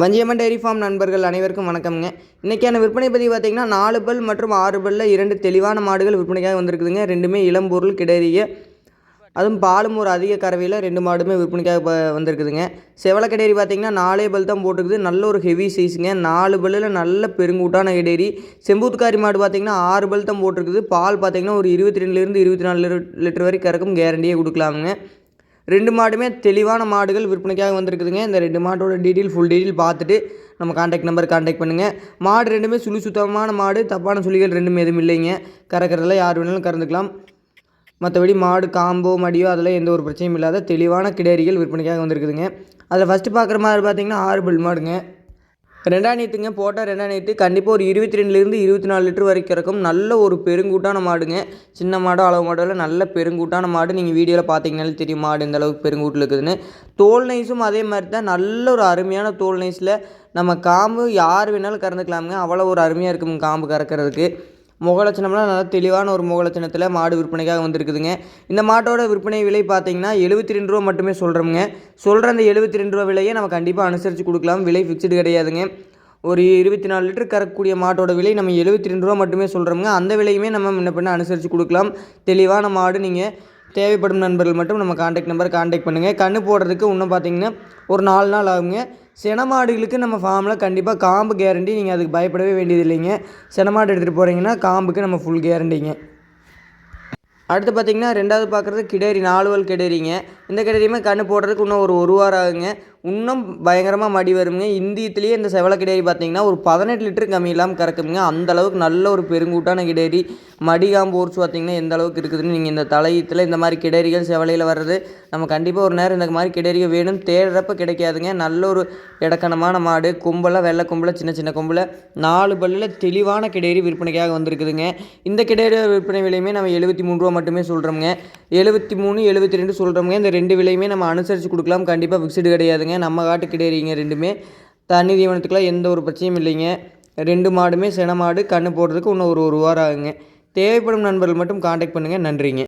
Vanjiamman dairy farm நண்பர்கள் அனைவருக்கும் வணக்கம்ங்க. இன்றைக்கான விற்பனை பதிவு பார்த்திங்கன்னா நாலு பல் மற்றும் ஆறு பல்ல இரண்டு தெளிவான மாடுகள் விற்பனைக்காக வந்திருக்குதுங்க. ரெண்டுமே இளம்பொருள் கிடரிய அதுவும் பாலும் ஒரு அதிக கறவையில் ரெண்டு மாடுமே விற்பனைக்காக வந்திருக்குதுங்க. செவலை கிடேரி பார்த்திங்கன்னா நாலே பல் தான் போட்டிருக்குது. நல்ல ஒரு ஹெவி சைஸுங்க நாலு பல்லில் நல்ல பெருங்கூட்டான கிடேரி. செம்பூத்துக்காரி மாடு பார்த்தீங்கன்னா ஆறு பல் தான் போட்டிருக்குது. பால் பார்த்திங்கன்னா ஒரு இருபத்தி ரெண்டுலேருந்து இருபத்தி நாலு லிட்டர் வரைக்கும் கறக்கும் கேரண்டியே கொடுக்கலாமுங்க. ரெண்டு மாடுமே தெளிவான மாடுகள் விற்பனைக்காக வந்திருக்குதுங்க. இந்த ரெண்டு மாட்டோட டீட்டெயில் ஃபுல் டீட்டெயில் பார்த்துட்டு நம்ம காண்டாக்ட் நம்பர் காண்டாக்ட் பண்ணுங்கள் மாடு ரெண்டுமே சுழி சுத்தமான மாடு தப்பான சுழிகள் ரெண்டுமே எதுவும் இல்லைங்க. கறக்கிறதுல யார் வேணாலும் கறந்துக்கலாம். மற்றபடி மாடு காம்போ மடியோ அதெல்லாம் எந்த ஒரு பிரச்சனையும் இல்லாத தெளிவான கிடேரிகள் விற்பனைக்காக வந்திருக்குதுங்க. அதில் ஃபஸ்ட்டு பார்க்குற மாதிரி பார்த்தீங்கன்னா ஆறு பில் மாடுங்க. ரெண்டாயிரத்துங்க நேற்றுங்க போட்டால் ரெண்டாயிரத்து கண்டிப்பாக ஒரு இருபத்தி ரெண்டுலேருந்து இருபத்தி நாலு லிட்டர் வரைக்கும் இறக்கும். நல்ல ஒரு பெருங்கூட்டான மாடுங்க. சின்ன மாடோ அளவு மாடோ நல்ல பெருங்கூட்டான மாடு. நீங்கள் வீடியோவில் பார்த்தீங்கனாலே தெரியும் மாடு இந்த அளவுக்கு பெருங்கூட்டில் இருக்குதுன்னு. தோல் நைஸும் அதே மாதிரி தான். நல்ல ஒரு அருமையான தோல் நைஸில் நம்ம காம்பு யார் வேணாலும் கறந்துக்கலாமுங்க. அவ்வளோ ஒரு அருமையாக இருக்கும் காம்பு கறக்கிறதுக்கு. முகலட்சணம்லாம் நல்லா தெளிவான ஒரு முகலட்சணத்தில் மாடு விற்பனைக்காக வந்திருக்குதுங்க. இந்த மாட்டோட விற்பனை விலை பார்த்தீங்கன்னா எழுபத்தி ரெண்டு ரூபா மட்டுமே சொல்கிறோமுங்க சொல்கிற அந்த எழுபத்தி ரெண்டு ரூபா விலையை நம்ம கண்டிப்பாக அனுசரித்து கொடுக்கலாம். விலை ஃபிக்ஸ்டு கிடையாதுங்க. ஒரு இருபத்தி நாலு லிட்டர் கறக்கக்கூடிய மாட்டோட விலை நம்ம எழுபத்தி ரெண்டு ரூபா மட்டுமே சொல்கிறோமுங்க அந்த விலையுமே நம்ம முன்ன பின்ன அனுசரித்து கொடுக்கலாம். தெளிவான மாடு நீங்கள் தேவைப்படும் நண்பர்கள் மட்டும் நம்ம காண்டாக்ட் நம்பர் காண்டாக்ட் பண்ணுங்கள் கண்ணு போடுறதுக்கு இன்னும் பார்த்தீங்கன்னா ஒரு நாலு நாள் ஆகுங்க. செனமாடுகளுக்கு நம்ம ஃபார்மில் கண்டிப்பாக காம்பு கேரண்டி நீங்கள் அதுக்கு பயப்படவே வேண்டியது இல்லைங்க செனமாடு எடுத்துகிட்டு போகிறீங்கன்னா காம்புக்கு நம்ம ஃபுல் கேரண்டிங்க அடுத்து பார்த்திங்கன்னா ரெண்டாவது பார்க்குறது கிடேரி நாலுவல் கிடேரிங்க. இந்த கிடேரியுமே கண்ணு போடுறதுக்கு இன்னும் ஒரு ஒரு வாரம் ஆகுங்க. இன்னும் பயங்கரமாக மடி வருங்க. இந்தியத்துலேயே இந்த செவலை கிடேரி பார்த்திங்கன்னா ஒரு பதினெட்டு லிட்டர் கம்மி இல்லாமல் கறக்குங்க. அந்த அளவுக்கு நல்ல ஒரு பெருங்கூட்டான கிடேரி. மடிகாம்பு பார்த்தீங்கன்னா எந்த அளவுக்கு இருக்குதுன்னு நீங்கள் இந்த தலையத்தில் இந்த மாதிரி கிடேரிகள் செவலையில் வர்றது நம்ம கண்டிப்பாக ஒரு நேரம் இந்த மாதிரி கிடைக்க வேணும். தேடுறப்ப கிடைக்காதுங்க. நல்ல ஒரு இடக்கணமான மாடு. கும்பலாக வெள்ளை கும்பலாக சின்ன சின்ன கும்பல. நாலு பல்லில் தெளிவான கிடையறி விற்பனைக்காக வந்திருக்குதுங்க. இந்த கிடையறி விற்பனை விலையுமே நம்ம எழுபத்தி மூணு ரூபா மட்டுமே சொல்கிறோமுங்க எழுபத்தி மூணு எழுபத்தி ரெண்டு சொல்கிறோமுங்க இந்த ரெண்டு விலையுமே நம்ம அனுசரித்து கொடுக்கலாம். கண்டிப்பாக ஃபிக்ஸ்டு கிடையாதுங்க. நம்ம காட்டு கிடையறிங்க ரெண்டுமே. தண்ணி தீவனத்துக்கெலாம் எந்த ஒரு பிரச்சனையும் இல்லைங்க. ரெண்டு மாடுமே சென மாடு கன்று போடுறதுக்கு இன்னும் ஒரு ஒரு வாரம் ஆகுங்க. தேவைப்படும் நண்பர்கள் மட்டும் காண்டாக்ட் பண்ணுங்கள் நன்றிங்க.